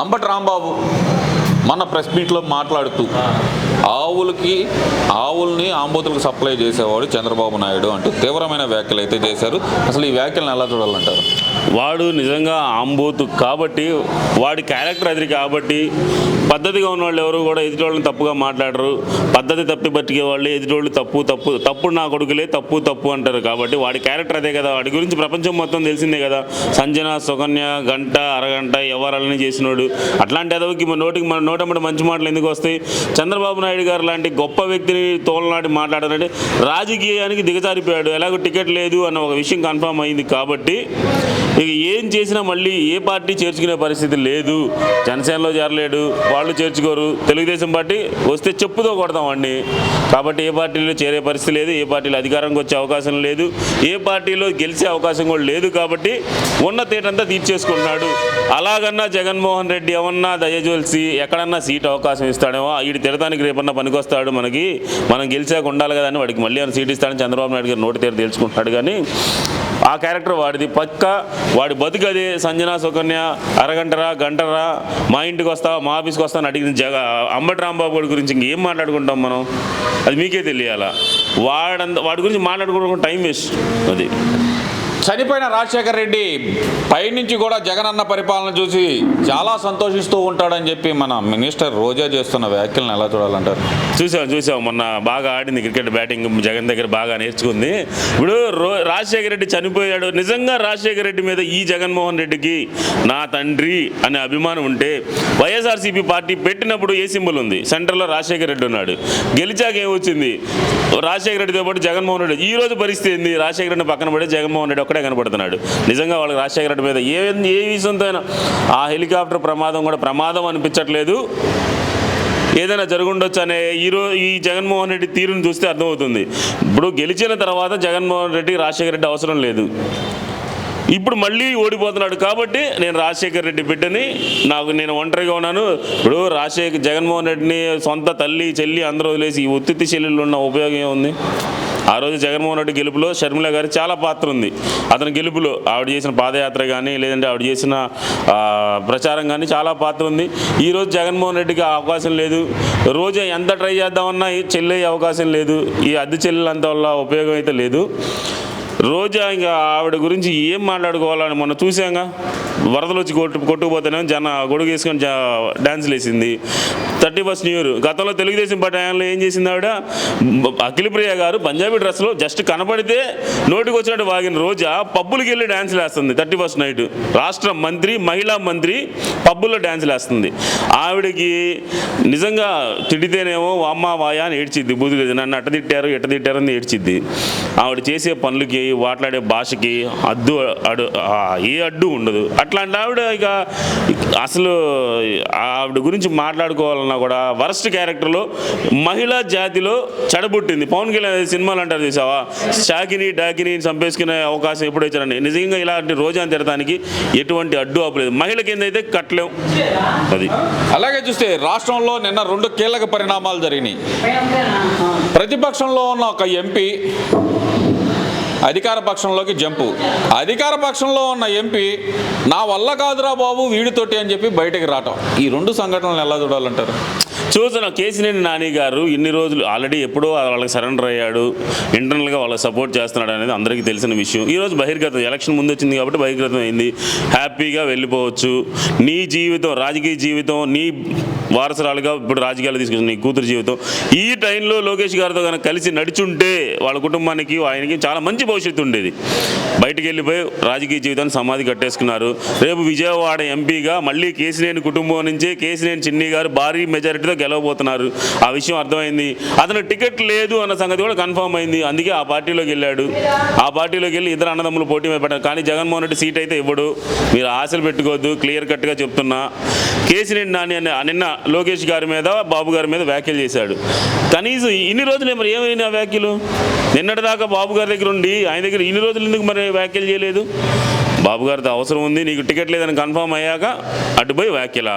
అంబటి రాంబాబు మన ప్రెస్ మీట్లో మాట్లాడుతూ ఆవులకి ఆవుల్ని ఆంబోతులకు సప్లై చేసేవాడు చంద్రబాబు నాయుడు అంటూ తీవ్రమైన వ్యాఖ్యలు అయితే చేశారు. అసలు ఈ వ్యాఖ్యలను ఎలా చూడాలంటారు? వాడు నిజంగా ఆంబోతు కాబట్టి వాడి క్యారెక్టర్ అది కాబట్టి పద్ధతిగా ఉన్న వాళ్ళు ఎవరు కూడా ఎదుటోళ్ళని తప్పుగా మాట్లాడరు. పద్ధతి తప్పి బతికే వాళ్ళు ఎదుటోళ్ళు తప్పు తప్పు తప్పుడు నా కొడుకులే తప్పు తప్పు అంటారు కాబట్టి వాడి క్యారెక్టర్ అదే కదా. వాడి గురించి ప్రపంచం మొత్తం తెలిసిందే కదా. సంజన సుకన్య గంట అరగంట ఎవరాలని చేసినోడు. అట్లాంటి అదవికి మన నోటికి మన నోటమ్మటి మంచి మాటలు ఎందుకు వస్తాయి? చంద్రబాబు నాయుడు గారు లాంటి గొప్ప వ్యక్తిని తోలనాటి మాట్లాడారంటే రాజకీయానికి దిగజారిపోయాడు. ఎలాగో టికెట్ లేదు అన్న ఒక విషయం కన్ఫర్మ్ అయింది కాబట్టి ఇక ఏం చేసినా మళ్ళీ ఏ పార్టీ చేర్చుకునే పరిస్థితి లేదు. జనసేనలో చేరలేడు వాళ్ళు చేర్చుకోరు. తెలుగుదేశం పార్టీ వస్తే చెప్పుతో కొడతాం వాడిని కాబట్టి ఏ పార్టీలో చేరే పరిస్థితి లేదు ఏ పార్టీలో అధికారంకి వచ్చే అవకాశం లేదు ఏ పార్టీలో గెలిచే అవకాశం కూడా లేదు కాబట్టి ఉన్న తేటంతా తీర్చేసుకుంటున్నాడు. అలాగన్నా జగన్మోహన్ రెడ్డి ఏమన్నా దయచూల్సి ఎక్కడన్నా సీట్ అవకాశం ఇస్తాడేమో వీడి తిరగడానికి రేపన్నా పనికొస్తాడు మనకి మనం గెలిచాక ఉండాలి కదా అని వాడికి మళ్ళీ సీట్ ఇస్తాడని చంద్రబాబు నాయుడు గారు నోటి తీరు తెలుసుకుంటున్నాడు కానీ ఆ క్యారెక్టర్ వాడిది. పక్క వాడి బతుకది సంజన సుకన్య అరగంటరా గంటరా మా ఇంటికి వస్తావా మా ఆఫీస్కి వస్తా అని అడిగిన జగ అంబటి రాంబాబు వాడి గురించి ఇంకేం మాట్లాడుకుంటాం మనం? అది మీకే తెలియాలా? వాడంత వాడి గురించి మాట్లాడుకోవడం టైం వేస్ట్. అది. చనిపోయిన రాజశేఖర రెడ్డి పైనుంచి కూడా జగనన్న పరిపాలన చూసి చాలా సంతోషిస్తూ ఉంటాడని చెప్పి మన మినిస్టర్ రోజా చేస్తున్న వ్యాఖ్యలను ఎలా చూడాలంటారు? చూసాం చూసాం. మొన్న బాగా ఆడింది క్రికెట్ బ్యాటింగ్ జగన్ దగ్గర బాగా నేర్చుకుంది. ఇప్పుడు రో రాజశేఖర రెడ్డి చనిపోయాడు. నిజంగా రాజశేఖర రెడ్డి మీద ఈ జగన్మోహన్ రెడ్డికి నా తండ్రి అనే అభిమానం ఉంటే వైఎస్ఆర్సీపీ పార్టీ పెట్టినప్పుడు ఏ సింబల్ ఉంది? సెంటర్లో రాజశేఖర రెడ్డి ఉన్నాడు. గెలిచాక ఏమొచ్చింది రాజశేఖర రెడ్డితో పాటు జగన్మోహన్ రెడ్డి. ఈ రోజు పరిస్థితి ఏంది? రాజశేఖర రెడ్డి పక్కన పడే జగన్మోహన్ రెడ్డి ఒక్కడే కనబడుతున్నాడు. నిజంగా వాళ్ళకి రాజశేఖర రెడ్డి మీద ఏ ఏ విషయంతో అయినా ఆ హెలికాప్టర్ ప్రమాదం కూడా ప్రమాదం అనిపించట్లేదు. ఏదైనా జరుగుండొచ్చు అనే ఈరోజు ఈ జగన్మోహన్ రెడ్డి తీరును చూస్తే అర్థమవుతుంది. ఇప్పుడు గెలిచిన తర్వాత జగన్మోహన్ రెడ్డి రాజశేఖర రెడ్డి అవసరం లేదు. ఇప్పుడు మళ్ళీ ఓడిపోతున్నాడు కాబట్టి నేను రాజశేఖర రెడ్డి బిడ్డని నాకు నేను ఒంటరిగా ఉన్నాను. ఇప్పుడు రాజశేఖర్ జగన్మోహన్ రెడ్డిని సొంత తల్లి చెల్లి అందరూ వదిలేసి ఈ ఒత్తిడి చెల్లెళ్ళు ఉన్న ఉపయోగం ఏముంది? ఆ రోజు జగన్మోహన్ రెడ్డి గెలుపులో షర్మిల గారి చాలా పాత్ర ఉంది. అతని గెలుపులో ఆవిడ చేసిన పాదయాత్ర కానీ లేదంటే ఆవిడ చేసిన ప్రచారం కానీ చాలా పాత్ర ఉంది. ఈ రోజు జగన్మోహన్ రెడ్డికి అవకాశం లేదు. రోజు ఎంత ట్రై చేద్దామన్నా ఈ చెల్లె అవకాశం లేదు. ఈ అద్దె చెల్లెలంత వల్ల ఉపయోగం అయితే లేదు. రోజా ఇంకా ఆవిడ గురించి ఏం మాట్లాడుకోవాలని మొన్న చూసాంగా వరదలు వచ్చి కొట్టు కొట్టుకుపోతేనే జన గొడుగు వేసుకొని జా డాన్సులు వేసింది. Thirty first new year. గతంలో తెలుగుదేశం పార్టీ ఆయనలో ఏం చేసింది ఆవిడ? అఖిలప్రియ గారు పంజాబీ డ్రెస్లో జస్ట్ కనపడితే నోటికి వచ్చినట్టు వాగిన రోజా పబ్బులకి వెళ్ళి డాన్సులు వేస్తుంది థర్టీ ఫస్ట్ నైట్. రాష్ట్ర మంత్రి మహిళా మంత్రి పబ్బుల్లో డ్యాన్సులు వేస్తుంది ఆవిడకి నిజంగా తిడితేనేమో అమ్మ వాయా అని ఏడ్చిద్ది. బుద్ధి నన్ను అట్ట తిట్టారు ఎట్ట తిట్టారు అని ఏడ్చిద్ది. ఆవిడ చేసే పనులకి మాట్లాడే భాషకి అడ్డు అడు ఏ అడ్డు ఉండదు. అట్లాంటి ఆవిడ ఇక అసలు ఆవిడ గురించి మాట్లాడుకోవాలన్నా కూడా వరస్ట్ క్యారెక్టర్లో మహిళా జాతిలో చెడబుట్టింది. పవన్ కళ్యాణ్ సినిమాలు అంటారు చూసావా? షాకిని డాకిని చంపేసుకునే అవకాశం ఎప్పుడు ఇచ్చారని నిజంగా ఇలాంటి రోజాను తిడటానికి ఎటువంటి అడ్డు ఆపలేదు. మహిళ కింద అయితే కట్టలేం అది. అలాగే చూస్తే రాష్ట్రంలో నిన్న రెండు కీలక పరిణామాలు జరిగినాయి. ప్రతిపక్షంలో ఉన్న ఒక ఎంపీ అధికార పక్షంలోకి జంపు. అధికార పక్షంలో ఉన్న ఎంపీ నా వల్ల కాదురా బాబు వీడితోటి అని చెప్పి బయటకు రావటం. ఈ రెండు సంఘటనలు ఎలా చూడాలంటారు? చూసిన కేసినేని నాని గారు ఇన్ని రోజులు ఆల్రెడీ ఎప్పుడో వాళ్ళకి సరెండర్ అయ్యాడు. ఇంటర్నల్గా వాళ్ళకి సపోర్ట్ చేస్తున్నాడు అనేది అందరికీ తెలిసిన విషయం. ఈరోజు బహిర్గతం ఎలక్షన్ ముందు వచ్చింది కాబట్టి బహిర్గతం అయింది. హ్యాపీగా వెళ్ళిపోవచ్చు. నీ జీవితం రాజకీయ జీవితం నీ వారసురాలుగా ఇప్పుడు రాజకీయాలు తీసుకొచ్చింది నీ కూతురు జీవితం. ఈ టైంలో లోకేష్ గారితో కనుక కలిసి నడిచుంటే వాళ్ళ కుటుంబానికి ఆయనకి చాలా మంచి భవిష్యత్తు ఉండేది. బయటికి వెళ్ళిపోయి రాజకీయ జీవితాన్ని సమాధి కట్టేసుకున్నారు. రేపు విజయవాడ ఎంపీగా మళ్ళీ కేసినేని కుటుంబం నుంచి కేసినేని చిన్ని గారు భారీ మెజారిటీతో గెలవబోతున్నారు. ఆ విషయం అర్థమైంది. అతను టికెట్ లేదు అన్న సంగతి కూడా కన్ఫర్మ్ అయింది. అందుకే ఆ పార్టీలోకి వెళ్ళాడు. ఆ పార్టీలోకి వెళ్ళి ఇద్దరు అన్నదమ్ములు పోటీ మీద పెట్టారు కానీ జగన్మోహన్ రెడ్డి సీట్ అయితే ఇవ్వడు. మీరు ఆశలు పెట్టుకోవద్దు. క్లియర్ కట్గా చెప్తున్నా. కేసినేని నాని అనే నిన్న లోకేష్ గారి మీద బాబు గారి మీద వ్యాఖ్యలు చేశాడు. కనీసం ఇన్ని రోజులు మరి ఏమైనా వ్యాఖ్యలు? నిన్నటిదాకా బాబు గారి దగ్గర ఉండి ఆయన దగ్గర ఇన్ని రోజులు ఎందుకు మరి వ్యాఖ్యలు చేయలేదు? బాబు గారితో అవసరం ఉంది నీకు టికెట్ లేదని కన్ఫర్మ్ అయ్యాక అటుపోయి వ్యాఖ్యల?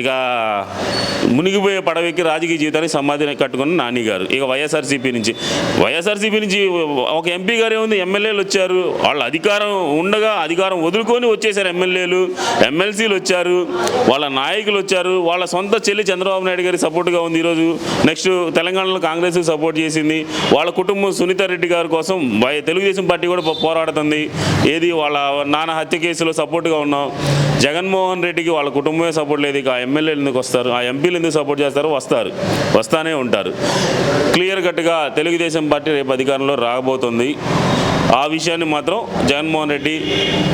ఇక మునిగిపోయే పడవెక్కి రాజకీయ జీవితానికి సమాధిని కట్టుకున్న నాని గారు. ఇక వైఎస్ఆర్సీపీ నుంచి. వైఎస్ఆర్సీపీ నుంచి ఒక ఎంపీ గారే ఉంది ఎమ్మెల్యేలు వచ్చారు. వాళ్ళ అధికారం ఉండగా అధికారం వదులుకొని వచ్చేసారు ఎమ్మెల్యేలు. ఎమ్మెల్సీలు వచ్చారు. వాళ్ళ నాయకులు వచ్చారు. వాళ్ళ సొంత చెల్లి చంద్రబాబు నాయుడు గారి సపోర్ట్గా ఉంది ఈరోజు. నెక్స్ట్ తెలంగాణలో కాంగ్రెస్కి సపోర్ట్ చేసింది. వాళ్ళ కుటుంబం సునీత రెడ్డి గారి కోసం తెలుగుదేశం పార్టీ కూడా పోరాడుతుంది. ఏది? వాళ్ళ నాన్న హత్య కేసులో సపోర్ట్గా ఉన్నాం. జగన్మోహన్ రెడ్డికి వాళ్ళ కుటుంబమే సపోర్ట్ లేదు ఇక ఆ ఎమ్మెల్యేలు ఎందుకు వస్తారు? ఆ ఎంపీలు ఎందుకు సపోర్ట్ చేస్తారు వస్తారు వస్తానే ఉంటారు. క్లియర్ కట్గా తెలుగుదేశం పార్టీ రేపు అధికారంలో రాబోతుంది. ఆ విషయాన్ని మాత్రం జగన్మోహన్ రెడ్డి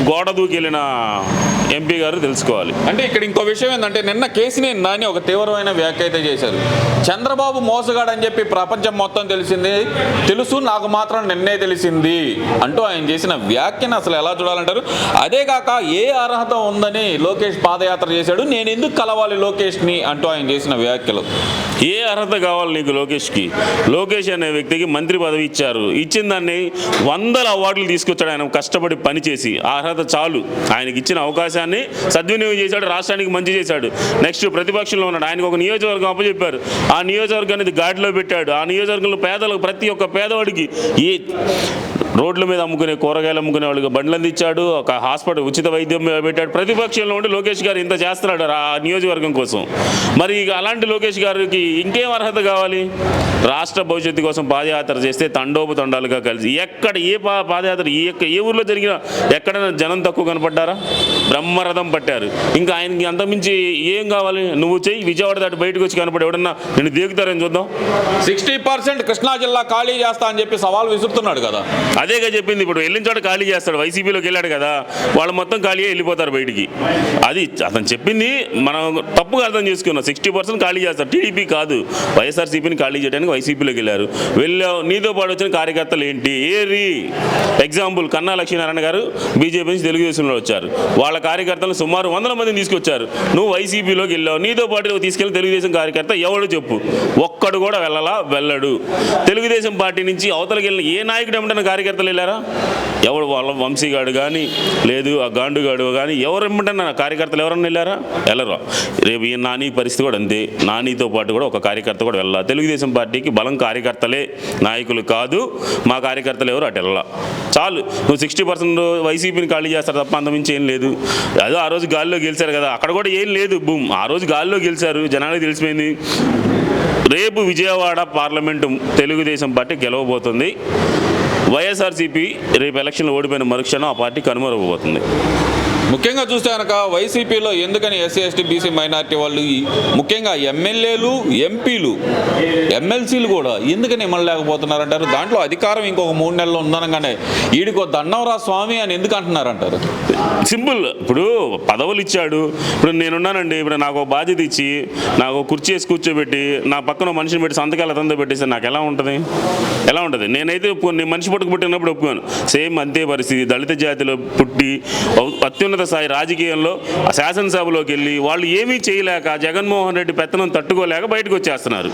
గోడ దూకెళ్ళిన ఎంపీ గారు తెలుసుకోవాలి. అంటే ఇక్కడ ఇంకో విషయం ఏంటంటే నిన్న కేసినేని నాని ఒక తీవ్రమైన వ్యాఖ్య అయితే చేశారు. చంద్రబాబు మోసగాడని చెప్పి ప్రపంచం మొత్తం తెలిసింది. తెలుసు నాకు మాత్రం నిన్నే తెలిసింది అంటూ ఆయన చేసిన వ్యాఖ్యను అసలు ఎలా చూడాలంటారు? అదే కాక ఏ అర్హత ఉందని లోకేష్ పాదయాత్ర చేశాడు నేను ఎందుకు కలవాలి లోకేష్ని అంటూ ఆయన చేసిన వ్యాఖ్యలు. ఏ అర్హత కావాలి నీకు లోకేష్కి? లోకేష్ అనే వ్యక్తికి మంత్రి పదవి ఇచ్చారు. ఇచ్చిన దాన్ని వందల అవార్డులు తీసుకొచ్చాడు ఆయన. కష్టపడి పనిచేసి ఆ అర్హత చాలు. ఆయనకి ఇచ్చిన అవకాశాన్ని సద్వినియోగం చేశాడు రాష్ట్రానికి మంచి చేశాడు. నెక్స్ట్ ప్రతిపక్షంలో ఉన్నాడు. ఆయనకు ఒక నియోజకవర్గం అప్పచెప్పారు. ఆ నియోజకవర్గాన్ని గాడిలో పెట్టాడు. ఆ నియోజకవర్గంలో పేదలకు ప్రతి ఒక్క పేదవాడికి ఏ రోడ్ల మీద అమ్ముకునే కూరగాయలు అమ్ముకునే వాళ్ళకి బండ్లు అందించాడు ఒక హాస్పిటల్ ఉచిత వైద్యం పెట్టాడు. ప్రతిపక్షంలో ఉండి లోకేష్ గారు ఇంత చేస్తున్నాడు ఆ నియోజకవర్గం కోసం. మరి ఇక అలాంటి లోకేష్ గారికి ఇంకేం అర్హత కావాలి? రాష్ట్ర భవిష్యత్తు కోసం పాదయాత్ర చేస్తే తండోపు తండాలుగా కలిసి ఎక్కడ ఏ పా పాదయాత్ర ఏ ఏ ఊర్లో జరిగినా ఎక్కడైనా జనం తక్కువ కనపడ్డారా? బ్రహ్మరథం పట్టారు. ఇంకా ఆయనకి అంతమించి ఏం కావాలి? నువ్వు చెయ్యి విజయవాడ దాటి బయటకు వచ్చి కనపడి ఎవడన్నా నేను దేగుతారని చూద్దాం. సిక్స్టీ పర్సెంట్ కృష్ణా జిల్లా ఖాళీ చేస్తా అని చెప్పి సవాల్ విసురుతున్నాడు కదా. అదేగా చెప్పింది ఇప్పుడు వెళ్ళిన చోట ఖాళీ చేస్తాడు వైసీపీలోకి వెళ్ళాడు కదా వాళ్ళు మొత్తం ఖాళీగా వెళ్ళిపోతారు బయటికి. అది అతను చెప్పింది మనం తప్పుగా అర్థం చేసుకున్నాం. సిక్స్టీ పర్సెంట్ ఖాళీ చేస్తారు. టీడీపీ కాదు. వైఎస్ఆర్సీపీని ఖాళీ చేయడానికి వైసీపీలోకి వెళ్ళారు. వెళ్ళావు నీతో పాటు వచ్చిన కార్యకర్తలు ఏంటి? ఏరి. ఎగ్జాంపుల్ కన్నా లక్ష్మీనారాయణ గారు బీజేపీ నుంచి తెలుగుదేశంలో వచ్చారు. వాళ్ళ కార్యకర్తలు సుమారు వందల మందిని తీసుకొచ్చారు. నువ్వు వైసీపీలోకి వెళ్ళావు. నీతో పాటు తీసుకెళ్ళి తెలుగుదేశం కార్యకర్త ఎవడు చెప్పు. ఒక్కడు కూడా వెళ్ళలా వెళ్ళడు. తెలుగుదేశం పార్టీ నుంచి అవతలకి వెళ్ళిన ఏ నాయకుడు ఏమంటున్న కార్యకర్తలు వెళ్ళారా? ఎవడు వాళ్ళ వంశీగాడు కానీ లేదు ఆ గాండుగాడు కానీ ఎవరు ఇమ్మంటారు కార్యకర్తలు ఎవరన్నా వెళ్ళారా? వెళ్ళరు. రేపు ఈ నాని పరిస్థితి కూడా అంతే. నానితో పాటు కూడా ఒక కార్యకర్త కూడా వెళ్ళాలి? తెలుగుదేశం పార్టీకి బలం కార్యకర్తలే నాయకులు కాదు మా కార్యకర్తలు ఎవరు అటు వెళ్ళాల? చాలు. నువ్వు సిక్స్టీ పర్సెంట్ వైసీపీని ఖాళీ చేస్తారు తప్ప అంతమించి ఏం లేదు. అదో ఆ రోజు గాల్లో గెలిచారు కదా అక్కడ కూడా ఏం లేదు. భూమ్ ఆ రోజు గాల్లో గెలిచారు. జనానికి తెలిసిపోయింది. రేపు విజయవాడ పార్లమెంటు తెలుగుదేశం పార్టీ గెలవబోతుంది. వైఎస్ఆర్సీపీ రేపు ఎలక్షన్లో ఓడిపోయిన మరుక్షణం ఆ పార్టీ కనుమరుగబోతుంది ముఖ్యంగా చూస్తే కనుక వైసీపీలో ఎందుకని ఎస్సీ ఎస్టీ బీసీ మైనార్టీ వాళ్ళు ముఖ్యంగా ఎమ్మెల్యేలు ఎంపీలు ఎమ్మెల్సీలు కూడా ఎందుకని ఇమ్మలేకపోతున్నారంటారు దాంట్లో అధికారం ఇంకొక మూడు నెలలు ఉందనగానే ఈడికో దండవరా స్వామి అని ఎందుకు అంటున్నారంటారు? సింపుల్. ఇప్పుడు పదవులు ఇచ్చాడు. ఇప్పుడు నేనున్నానండి ఇప్పుడు నాకు ఒక బాధ్యత ఇచ్చి నాకు ఒక కుర్చీ వేసి కూర్చోబెట్టి నా పక్కన మనిషిని పెట్టి సంతకాలు అతను పెట్టేస్తే నాకు ఎలా ఉంటుంది? ఎలా ఉంటుంది? నేనైతే ఒప్పుకోను. నేను మనిషి పుట్టుకు పుట్టినప్పుడు ఒప్పుకోను. సేమ్ అంతే పరిస్థితి. దళిత జాతిలో పుట్టి అత్యున్నత స్థాయి రాజకీయంలో శాసనసభలోకి వెళ్ళి వాళ్ళు ఏమీ చేయలేక జగన్మోహన్ రెడ్డి పెత్తనం తట్టుకోలేక బయటకు వచ్చేస్తున్నారు.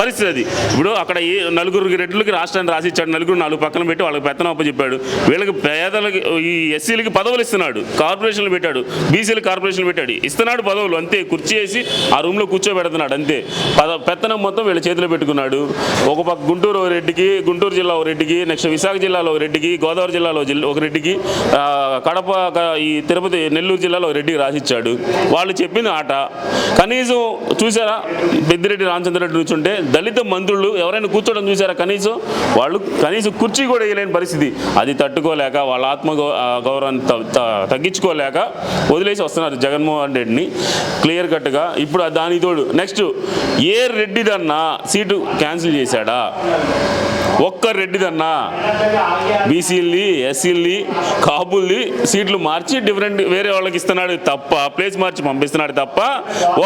పరిస్థితి అది. ఇప్పుడు అక్కడ ఏ నలుగురు రెడ్లకి రాష్ట్రాన్ని రాసిచ్చాడు. నలుగురు నాలుగు పక్కన పెట్టి వాళ్ళకి పెత్తనం అప్పచెప్పాడు. వీళ్ళకి పేదలకి ఈ ఎస్సీలకి పదవులు ఇస్తున్నాడు. కార్పొరేషన్లు పెట్టాడు. బీసీలు కార్పొరేషన్లు పెట్టాడు. ఇస్తున్నాడు పదవులు. అంతే. కుర్చీ వేసి ఆ రూమ్లో కూర్చోబెడుతున్నాడు. అంతే. పద పెత్తనం మొత్తం వీళ్ళ చేతిలో పెట్టుకున్నాడు. ఒక పక్క గుంటూరు ఒక రెడ్డికి గుంటూరు జిల్లా ఒక రెడ్డికి నెక్స్ట్ విశాఖ జిల్లాలో ఒక రెడ్డికి గోదావరి జిల్లాలో ఒక రెడ్డికి కడప ఈ తిరుపతి నెల్లూరు జిల్లాలో ఒక రెడ్డికి రాసిచ్చాడు. వాళ్ళు చెప్పిన ఆట. కనీసం చూసారా? పెద్దిరెడ్డి రామచంద్రరెడ్డి కూర్చుంటే దళిత మంత్రులు ఎవరైనా కూర్చోవడం చూసారా? కనీసం వాళ్ళు కనీసం కుర్చీ కూడా వేయలేని పరిస్థితి. అది తట్టుకోలేక వాళ్ళ ఆత్మ గౌ- గౌరవాన్ని త- తగ్గించుకోలేక వదిలేసి వస్తున్నారు జగన్మోహన్ రెడ్డిని. క్లియర్ కట్గా ఇప్పుడు దానికి దాని తోడు నెక్స్ట్ ఏ రెడ్డిదన్నా సీటు క్యాన్సిల్ చేశాడా? ఒక్క రెడ్డిదన్నా బీసీల్ని ఎస్సీల్ని కాపుల్ని సీట్లు మార్చి డిఫరెంట్ వేరే వాళ్ళకి ఇస్తున్నాడు తప్ప ప్లేస్ మార్చి పంపిస్తున్నాడు తప్ప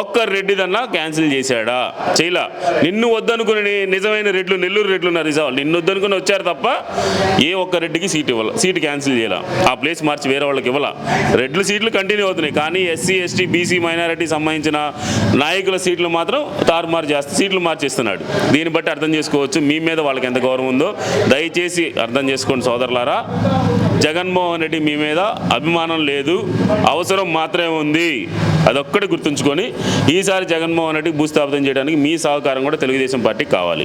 ఒక్క రెడ్డిదన్నా క్యాన్సిల్ చేశాడా? చేయలా నిన్ను వద్దనుకుని నిజమైన రెడ్లు నెల్లూరు రెడ్లు ఉన్నారు రిజర్వ్ నిన్ను వద్దనుకుని వచ్చారు తప్ప ఏ ఒక్క రెడ్డికి సీట్ ఇవ్వాలి సీట్ క్యాన్సిల్ చేయాల. ఆ ప్లేస్ మార్చి వేరే వాళ్ళకి ఇవ్వాల. రెడ్ల సీట్లు కంటిన్యూ అవుతున్నాయి. కానీ ఎస్సీ ఎస్టీ బీసీ మైనారిటీ సంబంధించిన నాయకుల సీట్లు మాత్రం తారుమారు చేస్తే సీట్లు మార్చేస్తున్నాడు. దీన్ని బట్టి అర్థం చేసుకోవచ్చు. మీ మీద వాళ్ళకి ఎంత గౌరవం ఉందో. దయచేసి అర్థం చేసుకోండి సోదరులారా. జగన్మోహన్ రెడ్డి మీ మీద అభిమానం లేదు. అవసరం మాత్రమే ఉంది. అదొక్కటి గుర్తుంచుకొని ఈసారి జగన్మోహన్ రెడ్డి భూస్థాపితం చేయడానికి మీ సహకారం కూడా తెలుగుదేశం పార్టీకి కావాలి.